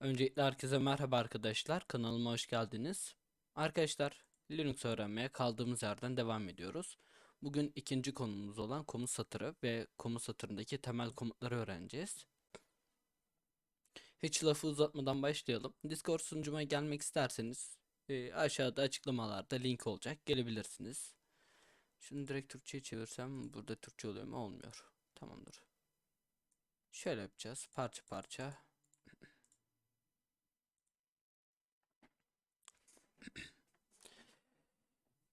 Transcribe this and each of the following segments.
Öncelikle herkese merhaba arkadaşlar. Kanalıma hoş geldiniz. Arkadaşlar, Linux öğrenmeye kaldığımız yerden devam ediyoruz. Bugün ikinci konumuz olan komut satırı ve komut satırındaki temel komutları öğreneceğiz. Hiç lafı uzatmadan başlayalım. Discord sunucuma gelmek isterseniz e, aşağıda açıklamalarda link olacak. Gelebilirsiniz. Şunu direkt Türkçe'ye çevirsem burada Türkçe oluyor mu? Olmuyor. Tamamdır. Şöyle yapacağız. Parça parça.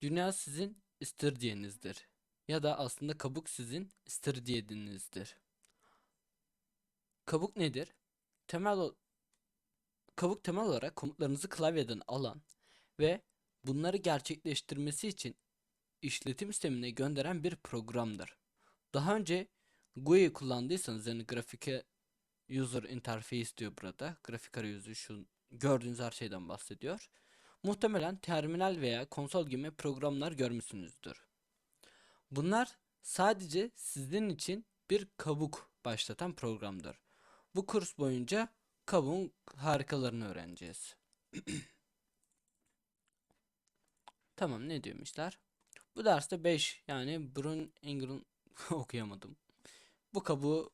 Dünya sizin istiridyenizdir. Ya da aslında kabuk sizin istiridyeninizdir. Kabuk nedir? Temel kabuk temel olarak komutlarınızı klavyeden alan ve bunları gerçekleştirmesi için işletim sistemine gönderen bir programdır. Daha önce GUI kullandıysanız yani grafike user interface diyor burada. Grafik arayüzü şu gördüğünüz her şeyden bahsediyor. Muhtemelen terminal veya konsol gibi programlar görmüşsünüzdür. Bunlar sadece sizin için bir kabuk başlatan programdır. Bu kurs boyunca kabuğun harikalarını öğreneceğiz. Tamam ne diyormuşlar? Bu derste 5 yani Brun Ingram okuyamadım. Bu kabuğu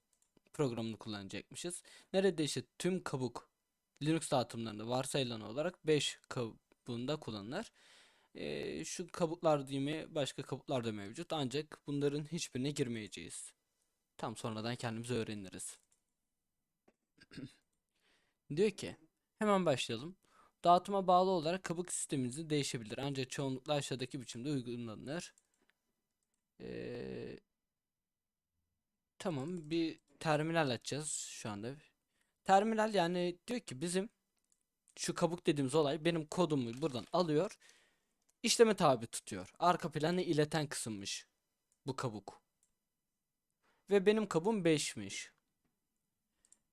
programını kullanacakmışız. Neredeyse tüm kabuk Linux dağıtımlarında varsayılan olarak 5 kabuğunda kullanılır. Ee, şu kabuklar mi başka kabuklar da mevcut ancak bunların hiçbirine girmeyeceğiz. Tam sonradan kendimiz öğreniriz. Diyor ki hemen başlayalım. Dağıtıma bağlı olarak kabuk sisteminizi değişebilir ancak çoğunlukla aşağıdaki biçimde uygulanır. Ee, tamam bir terminal açacağız şu anda. Terminal yani diyor ki bizim şu kabuk dediğimiz olay benim kodumu buradan alıyor. işleme tabi tutuyor. Arka planı ileten kısımmış bu kabuk. Ve benim kabum 5'miş.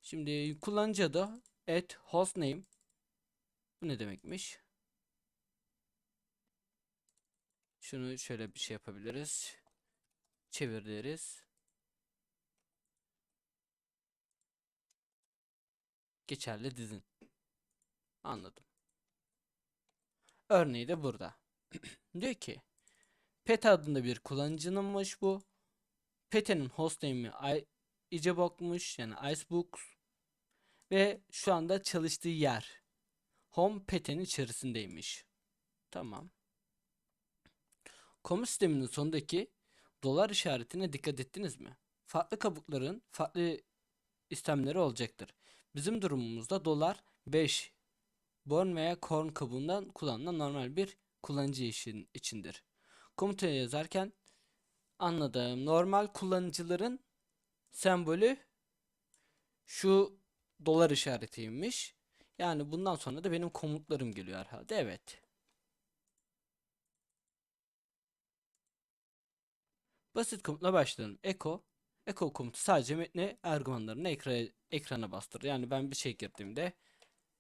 Şimdi kullanıcı adı at hostname bu ne demekmiş? Şunu şöyle bir şey yapabiliriz. Çevir deriz. Geçerli dizin. Anladım. Örneği de burada. Diyor ki Pet adında bir kullanıcınınmış bu. Pet'in hostname'i Icebook'muş yani Icebooks ve şu anda çalıştığı yer Home Pet'in içerisindeymiş. Tamam. Komut sisteminin sonundaki dolar işaretine dikkat ettiniz mi? Farklı kabukların farklı istemleri olacaktır. Bizim durumumuzda dolar 5 Born veya Corn kabuğundan kullanılan normal bir kullanıcı işin içindir. Komuta yazarken anladığım normal kullanıcıların sembolü şu dolar işaretiymiş. Yani bundan sonra da benim komutlarım geliyor herhalde. Evet. Basit komutla başlayalım. Echo. Echo komutu sadece metni argümanlarını ekra ekrana bastırır. Yani ben bir şey girdiğimde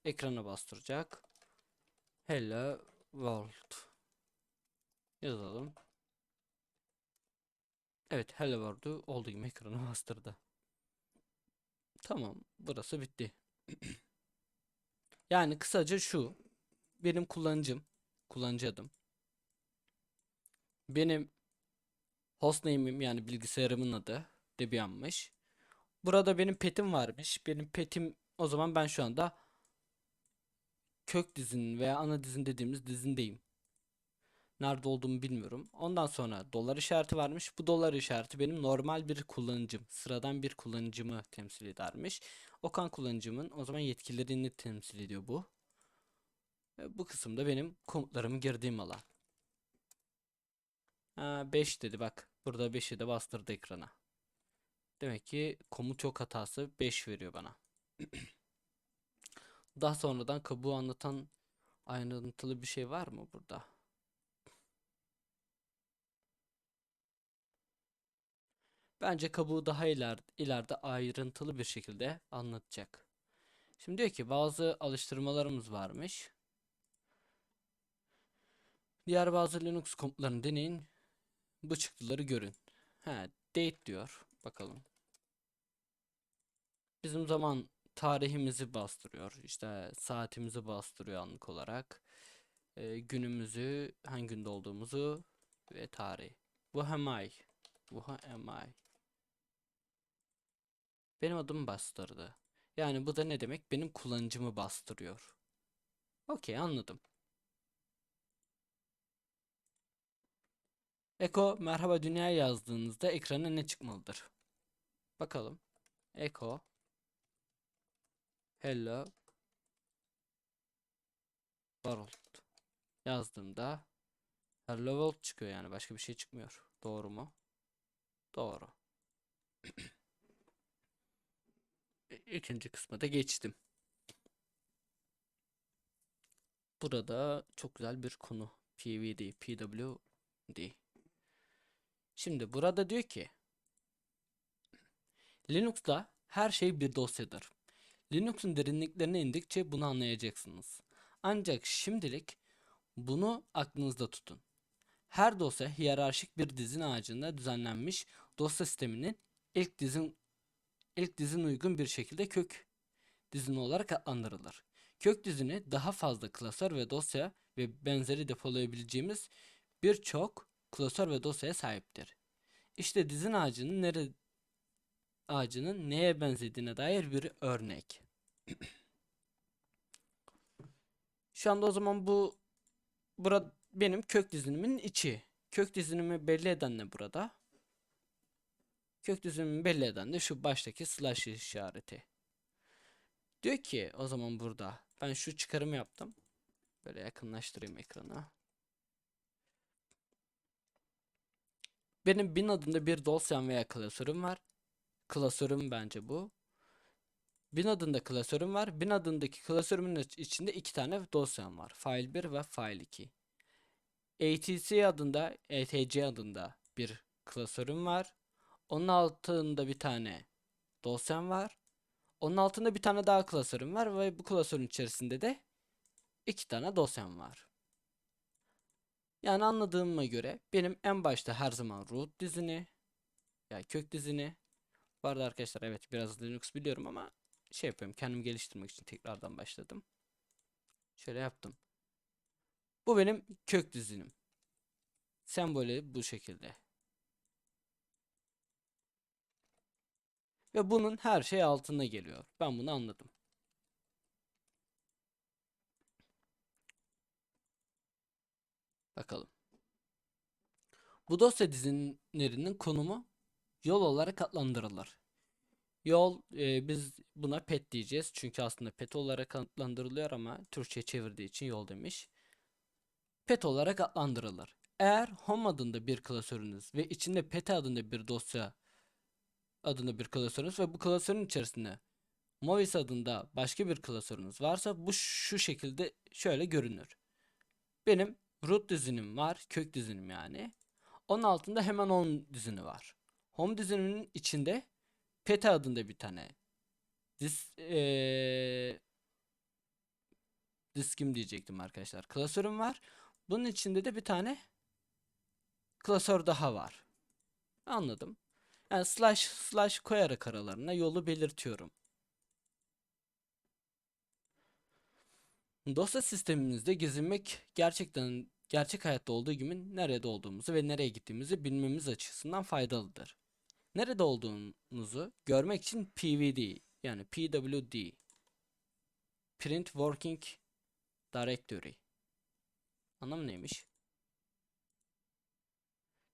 ekrana bastıracak. Hello world. Yazalım. Evet hello world'u olduğu gibi ekrana bastırdı. Tamam burası bitti. Yani kısaca şu. Benim kullanıcım. Kullanıcı adım. Benim hostname'im yani bilgisayarımın adı Debian'mış. Burada benim petim varmış. Benim petim o zaman ben şu anda kök dizinin veya ana dizin dediğimiz dizindeyim. Nerede olduğumu bilmiyorum. Ondan sonra dolar işareti varmış. Bu dolar işareti benim normal bir kullanıcım, sıradan bir kullanıcımı temsil edermiş. Okan kullanıcımın o zaman yetkilerini temsil ediyor bu. Ve bu kısımda benim komutlarımı girdiğim alan. Ha, 5 dedi bak. Burada 5'i de bastırdı ekrana. Demek ki komut yok hatası 5 veriyor bana. Daha sonradan kabuğu anlatan ayrıntılı bir şey var mı burada? Bence kabuğu daha iler, ileride ayrıntılı bir şekilde anlatacak. Şimdi diyor ki bazı alıştırmalarımız varmış. Diğer bazı Linux komutlarını deneyin. Bu çıktıları görün. He, date diyor. Bakalım. Bizim zaman tarihimizi bastırıyor. İşte saatimizi bastırıyor anlık olarak. Ee, günümüzü, hangi günde olduğumuzu ve tarih. Bu ay. Bu ay. Benim adımı bastırdı. Yani bu da ne demek? Benim kullanıcımı bastırıyor. Okey anladım. Eko merhaba dünya yazdığınızda ekrana ne çıkmalıdır? Bakalım. Eko Hello World yazdığımda Hello World çıkıyor yani başka bir şey çıkmıyor. Doğru mu? Doğru. İkinci kısma da geçtim. Burada çok güzel bir konu. PVD, PWD. Şimdi burada diyor ki Linux'ta her şey bir dosyadır. Linux'un derinliklerine indikçe bunu anlayacaksınız. Ancak şimdilik bunu aklınızda tutun. Her dosya hiyerarşik bir dizin ağacında düzenlenmiş dosya sisteminin ilk dizin ilk dizin uygun bir şekilde kök dizini olarak adlandırılır. Kök dizini daha fazla klasör ve dosya ve benzeri depolayabileceğimiz birçok klasör ve dosyaya sahiptir. İşte dizin ağacının nere ağacının neye benzediğine dair bir örnek. Şu anda o zaman bu burada benim kök dizinimin içi. Kök dizinimi belli eden ne burada? Kök dizinimi belli eden de şu baştaki slash işareti. Diyor ki o zaman burada ben şu çıkarımı yaptım. Böyle yakınlaştırayım ekranı. Benim bin adında bir dosyam veya klasörüm var. Klasörüm bence bu. Bin adında klasörüm var. Bin adındaki klasörümün içinde iki tane dosyam var. File 1 ve File 2. ATC adında, ETC adında bir klasörüm var. Onun altında bir tane dosyam var. Onun altında bir tane daha klasörüm var ve bu klasörün içerisinde de iki tane dosyam var. Yani anladığıma göre benim en başta her zaman root dizini yani kök dizini bu arada arkadaşlar evet biraz Linux biliyorum ama şey yapıyorum kendimi geliştirmek için tekrardan başladım. Şöyle yaptım. Bu benim kök dizinim. Sembolü bu şekilde. Ve bunun her şey altında geliyor. Ben bunu anladım. Bakalım. Bu dosya dizinlerinin konumu yol olarak adlandırılır. Yol e, biz buna pet diyeceğiz. Çünkü aslında pet olarak adlandırılıyor ama Türkçe çevirdiği için yol demiş. Pet olarak adlandırılır. Eğer home adında bir klasörünüz ve içinde pet adında bir dosya adında bir klasörünüz ve bu klasörün içerisinde Movis adında başka bir klasörünüz varsa bu şu şekilde şöyle görünür. Benim root dizinim var, kök dizinim yani. Onun altında hemen home dizini var. Home dizinimin içinde pet adında bir tane dis ee, diskim diyecektim arkadaşlar. Klasörüm var. Bunun içinde de bir tane klasör daha var. Anladım. Yani slash slash koyarak aralarına yolu belirtiyorum. Dosya sistemimizde gezinmek gerçekten gerçek hayatta olduğu gibi nerede olduğumuzu ve nereye gittiğimizi bilmemiz açısından faydalıdır. Nerede olduğunuzu görmek için PVD yani PWD Print Working Directory anlamı neymiş?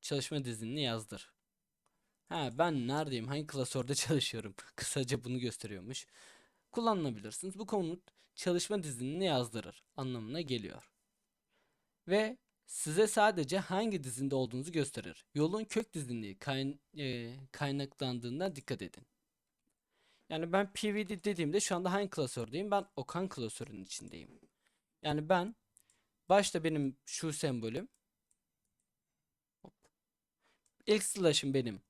Çalışma dizinini yazdır. Ha ben neredeyim? Hangi klasörde çalışıyorum? Kısaca bunu gösteriyormuş. Kullanılabilirsiniz. Bu komut çalışma dizinini yazdırır anlamına geliyor. Ve size sadece hangi dizinde olduğunuzu gösterir. Yolun kök dizinliği kayn e, kaynaklandığından dikkat edin. Yani ben PVD dediğimde şu anda hangi klasördeyim? Ben Okan klasörünün içindeyim. Yani ben başta benim şu sembolüm hop, ilk slash'ım benim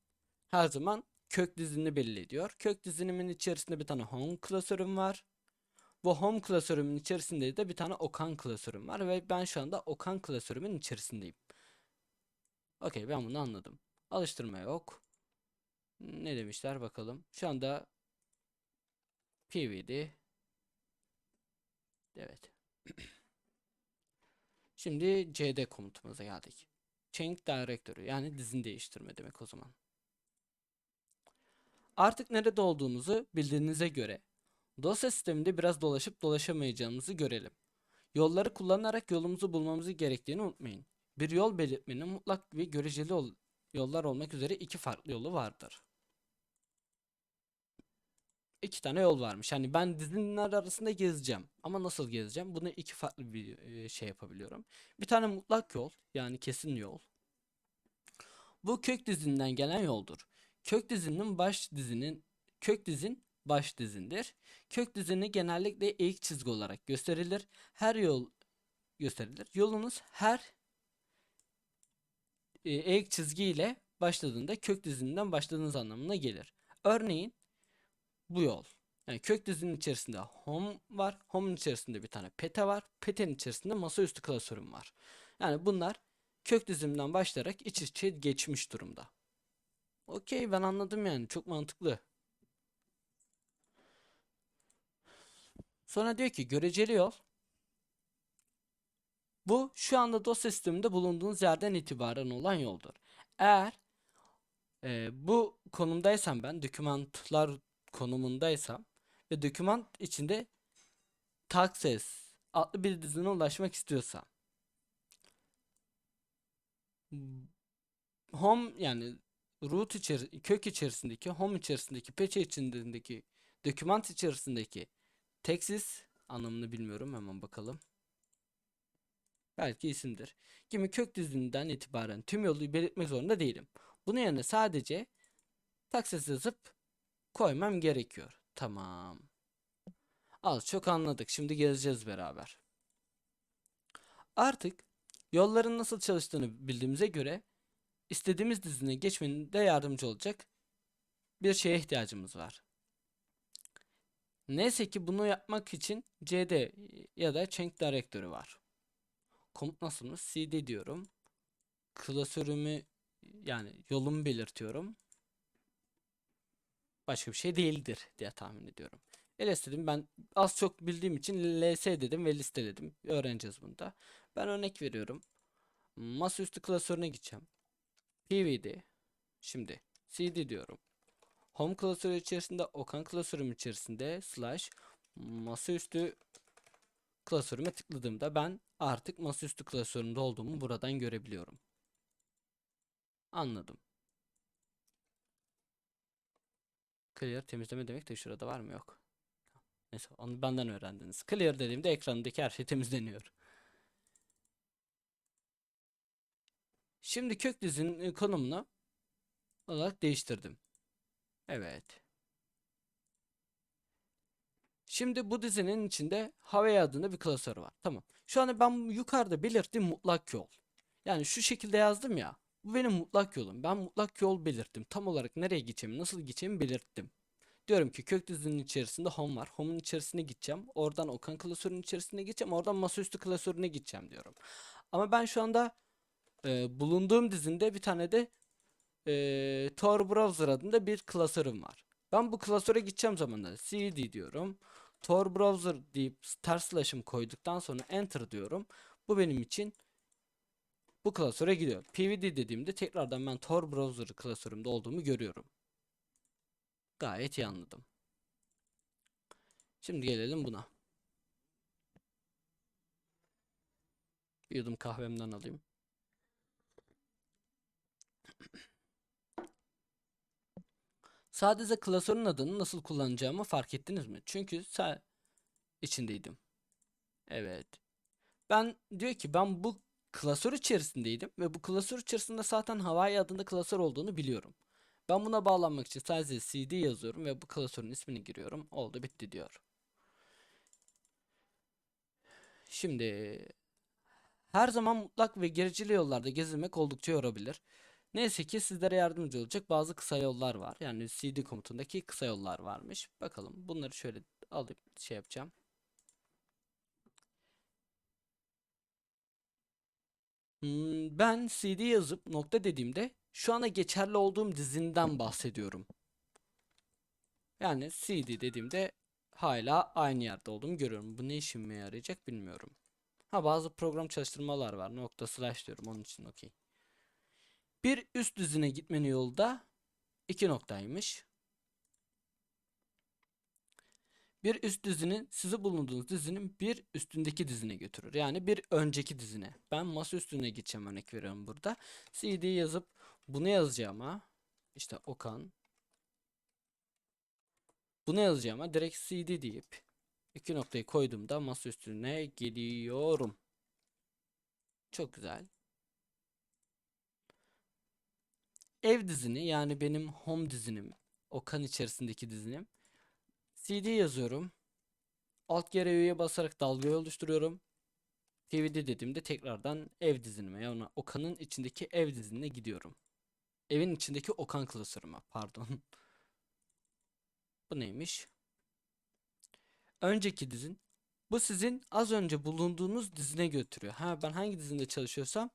her zaman kök dizinini belli ediyor. Kök dizinimin içerisinde bir tane home klasörüm var. Bu home klasörümün içerisinde de bir tane Okan klasörüm var ve ben şu anda Okan klasörümün içerisindeyim. Okey ben bunu anladım. Alıştırma yok. Ne demişler bakalım. Şu anda pvd evet şimdi cd komutumuza geldik change directory yani dizini değiştirme demek o zaman artık nerede olduğumuzu bildiğinize göre dosya sisteminde biraz dolaşıp dolaşamayacağımızı görelim yolları kullanarak yolumuzu bulmamızı gerektiğini unutmayın bir yol belirtmenin mutlak ve göreceli ol- yollar olmak üzere iki farklı yolu vardır. İki tane yol varmış. Yani ben dizinler arasında gezeceğim. Ama nasıl gezeceğim? Bunu iki farklı bir e, şey yapabiliyorum. Bir tane mutlak yol, yani kesin yol. Bu kök dizinden gelen yoldur. Kök dizinin baş dizinin kök dizin baş dizindir. Kök dizini genellikle eğik çizgi olarak gösterilir. Her yol gösterilir. Yolunuz her e, eğik çizgi ile başladığında kök dizininden başladığınız anlamına gelir. Örneğin bu yol. Yani kök dizinin içerisinde home var. Home'un içerisinde bir tane pete var. Pete'nin içerisinde masaüstü klasörüm var. Yani bunlar kök dizimden başlayarak iç içe geçmiş durumda. Okey ben anladım yani. Çok mantıklı. Sonra diyor ki göreceli yol. Bu şu anda dosya sisteminde bulunduğunuz yerden itibaren olan yoldur. Eğer e, bu konumdaysam ben dokümantlar konumundaysam ve dokümant içinde Taxes adlı bir dizine ulaşmak istiyorsam home yani root içeri kök içerisindeki home içerisindeki peçe içindeki dokümant içerisindeki texis anlamını bilmiyorum hemen bakalım. Belki isimdir. Gibi kök dizininden itibaren tüm yolu belirtmek zorunda değilim. Bunun yerine sadece taksis yazıp koymam gerekiyor. Tamam. Az çok anladık. Şimdi gezeceğiz beraber. Artık yolların nasıl çalıştığını bildiğimize göre istediğimiz dizine geçmenin de yardımcı olacak bir şeye ihtiyacımız var. Neyse ki bunu yapmak için cd ya da change directory var komut nasılmış? cd diyorum. Klasörümü yani yolumu belirtiyorum. Başka bir şey değildir diye tahmin ediyorum. ls dedim ben az çok bildiğim için ls dedim ve listeledim. Öğreneceğiz bunu da. Ben örnek veriyorum. Masaüstü klasörüne gideceğim. pvd şimdi cd diyorum. Home klasörü içerisinde Okan klasörüm içerisinde slash masaüstü klasörüme tıkladığımda ben artık masaüstü klasöründe olduğumu buradan görebiliyorum. Anladım. Clear temizleme demek de şurada var mı yok. Neyse onu benden öğrendiniz. Clear dediğimde ekrandaki her şey temizleniyor. Şimdi kök dizinin konumunu olarak değiştirdim. Evet. Şimdi bu dizinin içinde Huawei adında bir klasör var. Tamam. Şu anda ben yukarıda belirttiğim mutlak yol. Yani şu şekilde yazdım ya. Bu benim mutlak yolum. Ben mutlak yol belirttim. Tam olarak nereye gideceğimi, nasıl gideceğimi belirttim. Diyorum ki kök dizinin içerisinde home var. Home'un içerisine gideceğim. Oradan Okan klasörünün içerisine gideceğim. Oradan masaüstü klasörüne gideceğim diyorum. Ama ben şu anda e, bulunduğum dizinde bir tane de e, Tor Browser adında bir klasörüm var. Ben bu klasöre gideceğim zaman da cd diyorum. Tor browser deyip star slash'ım koyduktan sonra enter diyorum. Bu benim için bu klasöre gidiyor. pvd dediğimde tekrardan ben Tor browser klasörümde olduğumu görüyorum. Gayet iyi anladım. Şimdi gelelim buna. Bir yudum kahvemden alayım. Sadece klasörün adını nasıl kullanacağımı fark ettiniz mi? Çünkü sen içindeydim. Evet. Ben diyor ki ben bu klasör içerisindeydim ve bu klasör içerisinde zaten Hawaii adında klasör olduğunu biliyorum. Ben buna bağlanmak için sadece cd yazıyorum ve bu klasörün ismini giriyorum. Oldu bitti diyor. Şimdi her zaman mutlak ve gericili yollarda gezinmek oldukça yorabilir. Neyse ki sizlere yardımcı olacak bazı kısa yollar var. Yani cd komutundaki kısa yollar varmış. Bakalım bunları şöyle alıp şey yapacağım. Hmm, ben cd yazıp nokta dediğimde şu ana geçerli olduğum dizinden bahsediyorum. Yani cd dediğimde hala aynı yerde olduğumu görüyorum. Bu ne işime yarayacak bilmiyorum. Ha bazı program çalıştırmalar var. Nokta slash diyorum onun için okey. Bir üst düzine gitmenin yolu da iki noktaymış. Bir üst dizinin sizi bulunduğunuz dizinin bir üstündeki dizine götürür. Yani bir önceki dizine. Ben masa üstüne gideceğim örnek veriyorum burada. CD yazıp bunu yazacağıma işte Okan bunu yazacağıma direkt CD deyip iki noktayı koyduğumda masa üstüne geliyorum. Çok güzel. Ev dizini yani benim home dizinim Okan içerisindeki dizinim CD yazıyorum. Alt kere basarak dalga oluşturuyorum. DVD dediğimde tekrardan ev dizinime yani Okan'ın içindeki ev dizinine gidiyorum. Evin içindeki Okan klasörüme pardon. Bu neymiş? Önceki dizin. Bu sizin az önce bulunduğunuz dizine götürüyor. Ha ben hangi dizinde çalışıyorsam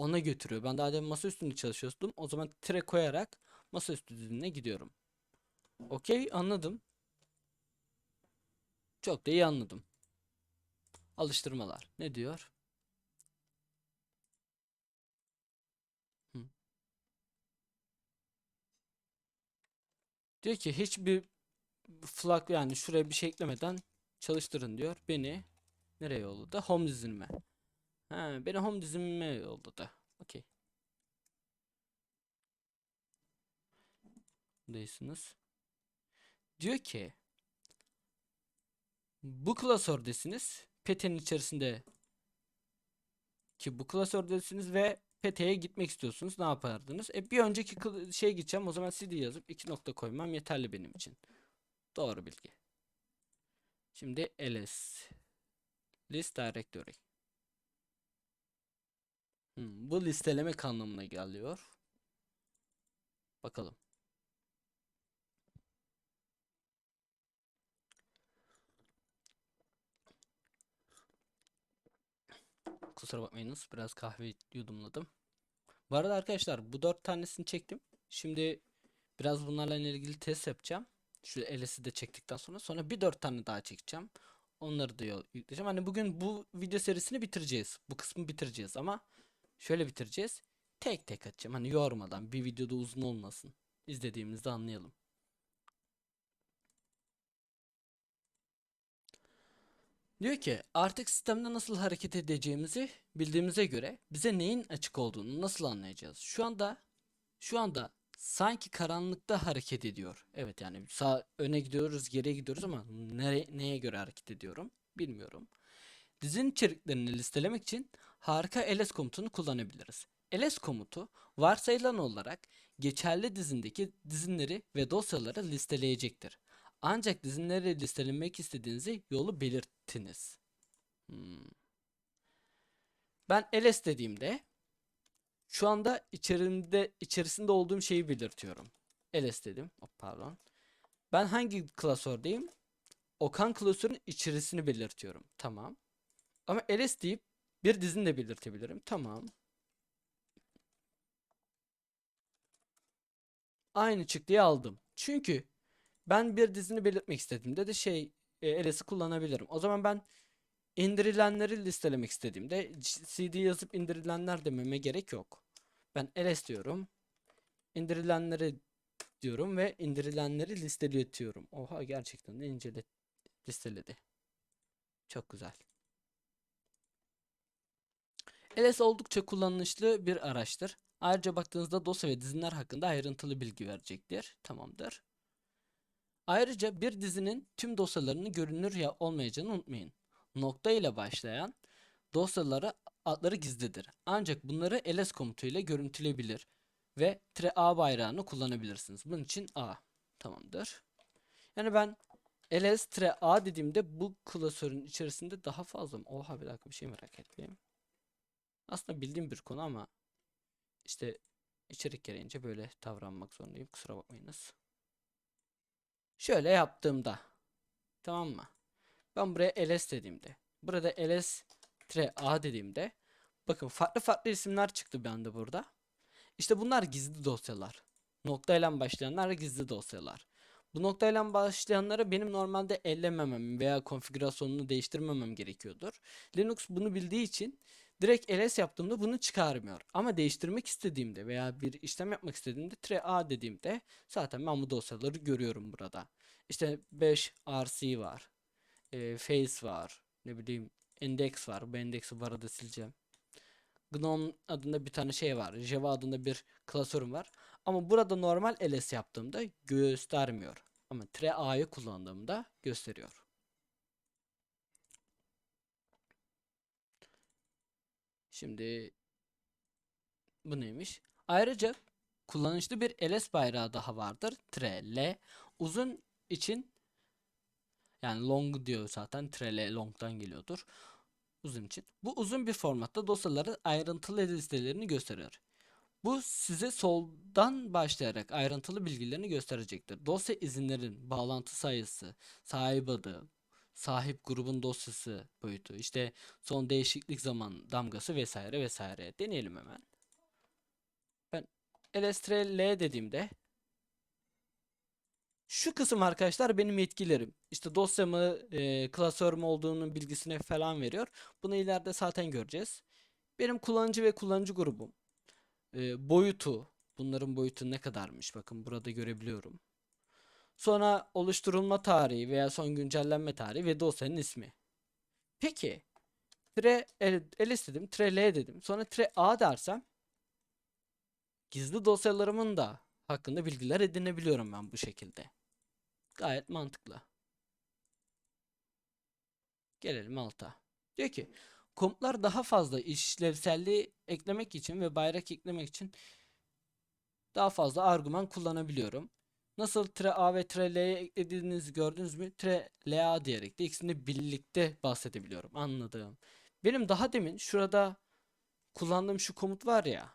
ona götürüyor. Ben daha demin masa üstünde çalışıyordum. O zaman tire koyarak masaüstü dizinine gidiyorum. Okey anladım. Çok da iyi anladım. Alıştırmalar. Ne diyor? Diyor ki hiçbir flag yani şuraya bir şey eklemeden çalıştırın diyor. Beni nereye yolladı? Home dizinime. Ha, beni home dizinime yolladı. Okey. Buradayısınız. Diyor ki bu klasördesiniz. Pete'nin içerisinde ki bu klasördesiniz ve Pete'ye gitmek istiyorsunuz. Ne yapardınız? E bir önceki şey gideceğim. O zaman CD yazıp iki nokta koymam yeterli benim için. Doğru bilgi. Şimdi ls list directory. Hmm, bu listelemek anlamına geliyor. Bakalım. Kusura bakmayınız. Biraz kahve yudumladım. Bu arada arkadaşlar bu dört tanesini çektim. Şimdi biraz bunlarla ilgili test yapacağım. Şu LS'i de çektikten sonra sonra bir dört tane daha çekeceğim. Onları da yükleyeceğim. Hani bugün bu video serisini bitireceğiz. Bu kısmı bitireceğiz ama şöyle bitireceğiz. Tek tek atacağım. Hani yormadan bir videoda uzun olmasın. İzlediğimizde anlayalım. Diyor ki artık sistemde nasıl hareket edeceğimizi bildiğimize göre bize neyin açık olduğunu nasıl anlayacağız? Şu anda şu anda sanki karanlıkta hareket ediyor. Evet yani sağ öne gidiyoruz, geriye gidiyoruz ama nere, neye göre hareket ediyorum bilmiyorum. Dizinin içeriklerini listelemek için harika ls komutunu kullanabiliriz. ls komutu varsayılan olarak geçerli dizindeki dizinleri ve dosyaları listeleyecektir. Ancak dizinleri listelemek istediğinizi yolu belirtiniz. Hmm. Ben ls dediğimde şu anda içerimde içerisinde olduğum şeyi belirtiyorum. ls dedim. Hop, pardon. Ben hangi klasördeyim? Okan klasörün içerisini belirtiyorum. Tamam. Ama ls deyip bir dizini de belirtebilirim. Tamam. Aynı çıktıyı aldım. Çünkü ben bir dizini belirtmek istediğimde de şey e, ls'i kullanabilirim. O zaman ben indirilenleri listelemek istediğimde cd yazıp indirilenler dememe gerek yok. Ben ls diyorum. İndirilenleri diyorum ve indirilenleri listeliyorum. Oha gerçekten de incele listeledi. Çok güzel. Ls oldukça kullanışlı bir araçtır. Ayrıca baktığınızda dosya ve dizinler hakkında ayrıntılı bilgi verecektir. Tamamdır. Ayrıca bir dizinin tüm dosyalarının görünür ya olmayacağını unutmayın. Nokta ile başlayan dosyaları adları gizlidir. Ancak bunları ls komutuyla görüntüleyebilir ve -a bayrağını kullanabilirsiniz. Bunun için a tamamdır. Yani ben ls-a dediğimde bu klasörün içerisinde daha fazla mı? Oha bir dakika bir şey merak ettim. Aslında bildiğim bir konu ama işte içerik gereğince böyle davranmak zorundayım. Kusura bakmayınız. Şöyle yaptığımda tamam mı? Ben buraya ls dediğimde burada ls a dediğimde bakın farklı farklı isimler çıktı bir anda burada. İşte bunlar gizli dosyalar. Noktayla başlayanlar gizli dosyalar. Bu noktayla başlayanlara benim normalde ellememem veya konfigürasyonunu değiştirmemem gerekiyordur. Linux bunu bildiği için direkt ls yaptığımda bunu çıkarmıyor. Ama değiştirmek istediğimde veya bir işlem yapmak istediğimde tre a dediğimde zaten ben bu dosyaları görüyorum burada. İşte 5 rc var. E, face var. Ne bileyim index var. Bu index'i bu arada sileceğim. GNOME adında bir tane şey var. Java adında bir klasörüm var. Ama burada normal ls yaptığımda göstermiyor. Ama tre a'yı kullandığımda gösteriyor. Şimdi bu neymiş? Ayrıca kullanışlı bir ls bayrağı daha vardır. Tre l. Uzun için yani long diyor zaten. Tre l long'dan geliyordur. Uzun için. Bu uzun bir formatta dosyaların ayrıntılı listelerini gösteriyor. Bu size soldan başlayarak ayrıntılı bilgilerini gösterecektir. Dosya izinlerin bağlantı sayısı, sahip adı, sahip grubun dosyası boyutu, işte son değişiklik zaman damgası vesaire vesaire. Deneyelim hemen. Ben lstrl dediğimde şu kısım arkadaşlar benim yetkilerim. İşte dosyamı, e, klasörüm olduğunun bilgisini falan veriyor. Bunu ileride zaten göreceğiz. Benim kullanıcı ve kullanıcı grubum. E, boyutu. Bunların boyutu ne kadarmış? Bakın burada görebiliyorum. Sonra oluşturulma tarihi veya son güncellenme tarihi ve dosyanın ismi. Peki. Tre ls dedim. Tre L dedim. Sonra tre A dersem gizli dosyalarımın da hakkında bilgiler edinebiliyorum ben bu şekilde. Gayet mantıklı. Gelelim alta. Diyor ki komutlar daha fazla işlevselliği eklemek için ve bayrak eklemek için daha fazla argüman kullanabiliyorum. Nasıl tre A ve tre L'ye eklediğinizi gördünüz mü? Tre LA diyerek de ikisini birlikte bahsedebiliyorum. Anladım. Benim daha demin şurada kullandığım şu komut var ya.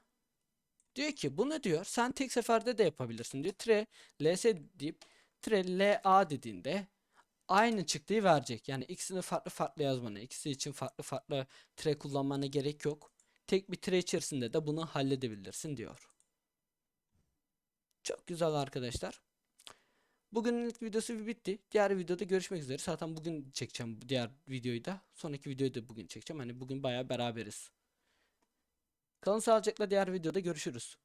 Diyor ki bunu diyor sen tek seferde de yapabilirsin diyor. Tre ls deyip tre la dediğinde aynı çıktığı verecek. Yani ikisini farklı farklı yazmana, ikisi için farklı farklı tre kullanmana gerek yok. Tek bir tre içerisinde de bunu halledebilirsin diyor. Çok güzel arkadaşlar. Bugünün ilk videosu bitti. Diğer videoda görüşmek üzere. Zaten bugün çekeceğim diğer videoyu da. Sonraki videoyu da bugün çekeceğim. Hani bugün bayağı beraberiz. Kalın sağlıcakla diğer videoda görüşürüz.